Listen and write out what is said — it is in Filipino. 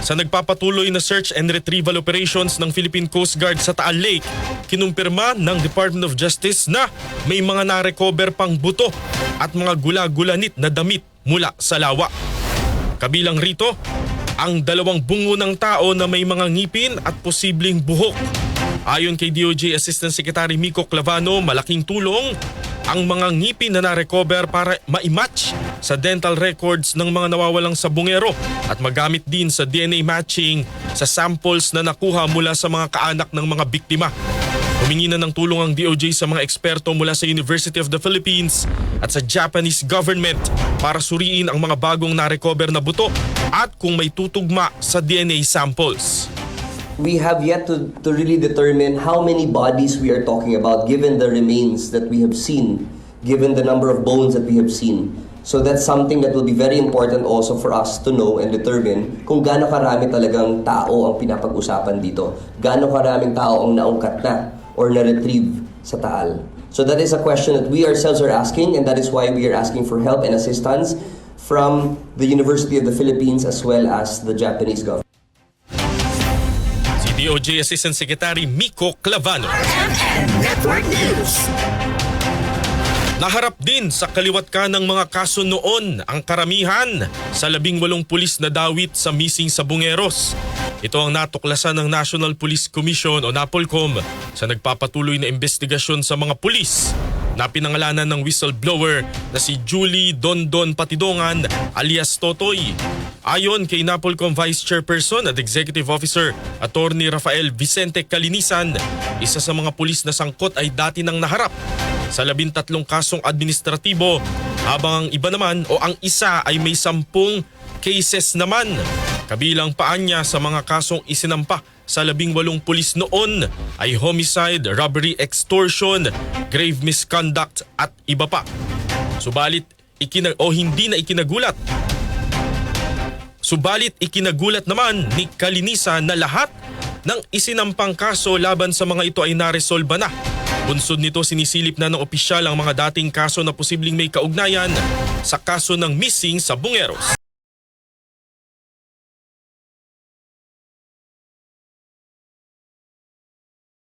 Sa nagpapatuloy na search and retrieval operations ng Philippine Coast Guard sa Taal Lake, kinumpirma ng Department of Justice na may mga narecover pang buto at mga gula-gulanit na damit mula sa lawa. Kabilang rito, ang dalawang bungo ng tao na may mga ngipin at posibleng buhok. Ayon kay DOJ Assistant Secretary Miko Clavano, malaking tulong ang mga ngipin na na-recover para ma-match sa dental records ng mga nawawalang sabungero at magamit din sa DNA matching sa samples na nakuha mula sa mga kaanak ng mga biktima. Humingi na ng tulong ang DOJ sa mga eksperto mula sa University of the Philippines at sa Japanese government para suriin ang mga bagong na-recover na buto at kung may tutugma sa DNA samples. We have yet to, to really determine how many bodies we are talking about given the remains that we have seen, given the number of bones that we have seen. So that's something that will be very important also for us to know and determine kung gaano karami talagang tao ang pinapag-usapan dito. Gaano karaming tao ang naungkat na or na-retrieve sa Taal. So that is a question that we ourselves are asking and that is why we are asking for help and assistance from the University of the Philippines as well as the Japanese government. DOJ Assistant Secretary Miko Clavano. Naharap din sa kaliwat ka ng mga kaso noon ang karamihan sa labing walong pulis na dawit sa missing sa Bungeros. Ito ang natuklasan ng National Police Commission o NAPOLCOM sa nagpapatuloy na investigasyon sa mga pulis na pinangalanan ng whistleblower na si Julie Dondon Patidongan alias Totoy. Ayon kay NAPOLCOM Vice Chairperson at Executive Officer Attorney Rafael Vicente Calinisan, isa sa mga pulis na sangkot ay dati nang naharap sa labintatlong kasong administratibo habang ang iba naman o ang isa ay may sampung cases naman. Kabilang paan niya sa mga kasong isinampa sa labing walong pulis noon ay homicide, robbery, extortion, grave misconduct at iba pa. Subalit ikina o hindi na ikinagulat Subalit ikinagulat naman ni Kalinisa na lahat ng isinampang kaso laban sa mga ito ay naresolba na. Bunsod nito sinisilip na ng opisyal ang mga dating kaso na posibleng may kaugnayan sa kaso ng missing sa Bungeros.